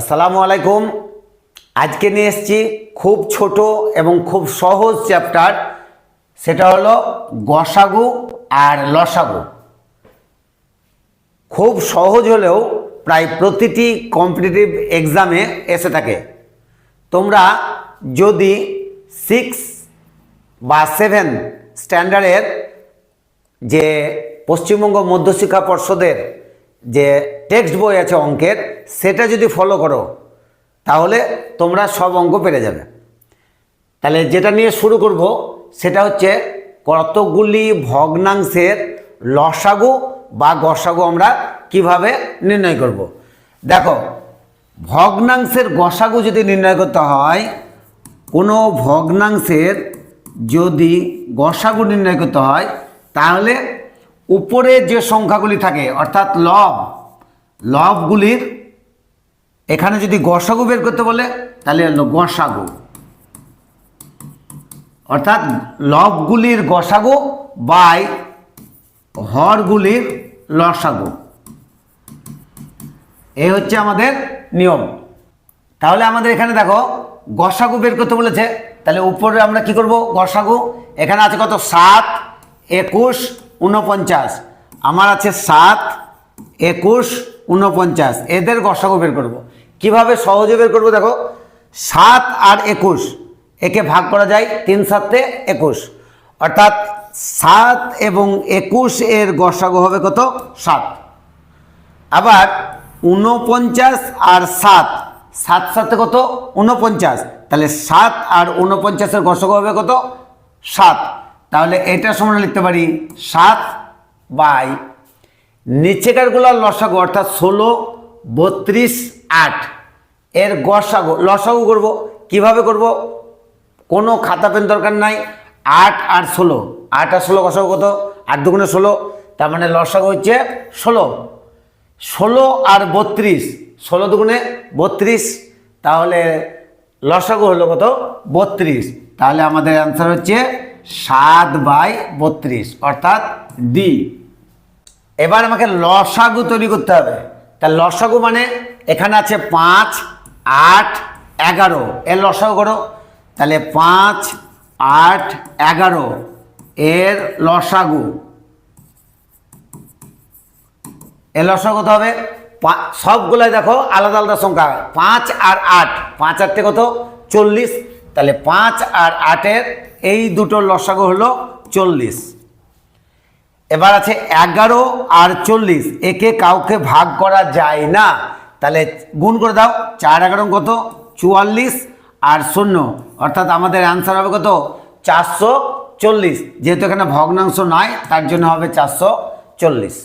আসসালামু আলাইকুম। আজকে নিয়ে এসেছি খুব ছোট এবং খুব সহজ চ্যাপ্টার। সেটা হলো গসাগু আর লসাগু। খুব সহজ হলেও প্রায় প্রতিটি কম্পিটিটিভ এক্সামে এসে থাকে। তোমরা যদি সিক্স বা সেভেন স্ট্যান্ডার্ডের যে পশ্চিমবঙ্গ মধ্যশিক্ষা পর্ষদের যে টেক্সট বই আছে অঙ্কের, সেটা যদি ফলো করো, তাহলে তোমরা সব অঙ্ক পেরে যাবে তাহলে যেটা নিয়ে শুরু করব, সেটা হচ্ছে কতগুলি ভগ্নাংশের লসাগু বা গসাগু আমরা কীভাবে নির্ণয় করব। দেখো, ভগ্নাংশের গসাগু যদি নির্ণয় করতে হয়, কোনো ভগ্নাংশের যদি গসাগু নির্ণয় করতে হয়, তাহলে উপরে যে সংখ্যাগুলি থাকে, অর্থাৎ লব, লবগুলির এখানে যদি গসাগু বের করতে বলে, তাহলে গসাগু। অর্থাৎ লবগুলির গসাগু বাই হরগুলির লসাগু। এই হচ্ছে আমাদের নিয়ম। তাহলে আমাদের এখানে দেখো, গসাগু বের করতে বলেছে, তাহলে উপরে আমরা কি করব? গসাগু। এখানে আছে কত? সাত, একুশ উনপঞ্চাশ আমার আছে সাত, একুশ উনপঞ্চাশ এদের গসাগু বের করব। কীভাবে সহজে বের করব দেখো? সাত আর একুশ, একে ভাগ করা যায় তিন সাতে একুশ। অর্থাৎ সাত এবং একুশ এর গসাগু হবে কত? সাত। আবার উনপঞ্চাশ আর সাত সাত সাথে কত? উনপঞ্চাশ তাহলে সাত আর উনপঞ্চাশের গসক হবে কত? সাত। তাহলে এটা সমান লিখতে পারি সাত বাই নিচেকারগুলোর লসাগু, অর্থাৎ ষোলো, বত্রিশ, আট। এর গসাগু, লসাগু করব, কীভাবে করব? কোনো খাতা পেন দরকার নাই, আট আর ষোলো। আট আর ষোলো গসাগু কত? আট দুগুণে ষোলো, তার মানে লসাগু হচ্ছে ষোলো। ষোলো আর বত্রিশ, ষোলো দুগুণে বত্রিশ, তাহলে লসাগু হলো কত? বত্রিশ। তাহলে আমাদের অ্যান্সার হচ্ছে সাত বাই বত্রিশ, অর্থাৎ ডি এবার আমাকে লসাগু তৈরি করতে হবে। তা লসাগু মানে এখানে আছে পাঁচ, আট, এগারো। এর লসাগু করো। তাহলে পাঁচ, আট, এগারো। এর লসাগু। এর লসাগু কত হবে? সবগুলাই দেখো আলাদা আলাদা সংখ্যা পাঁচ আর আট। পাঁচ আটটে কত? চল্লিশ। তাহলে পাঁচ আর আটের এই দুটো লসাগু হলো চল্লিশ। এবার আছে এগারো আর চল্লিশ, একে কাউকে ভাগ করা যায় না। তাহলে গুণ করে দাও, চার এগারো কত? চুয়াল্লিশ আর শূন্য, অর্থাৎ আমাদের অ্যান্সার হবে কত? চারশো চল্লিশ। যেহেতু এখানে ভগ্নাংশ নয়, তার জন্য হবে চারশো চল্লিশ।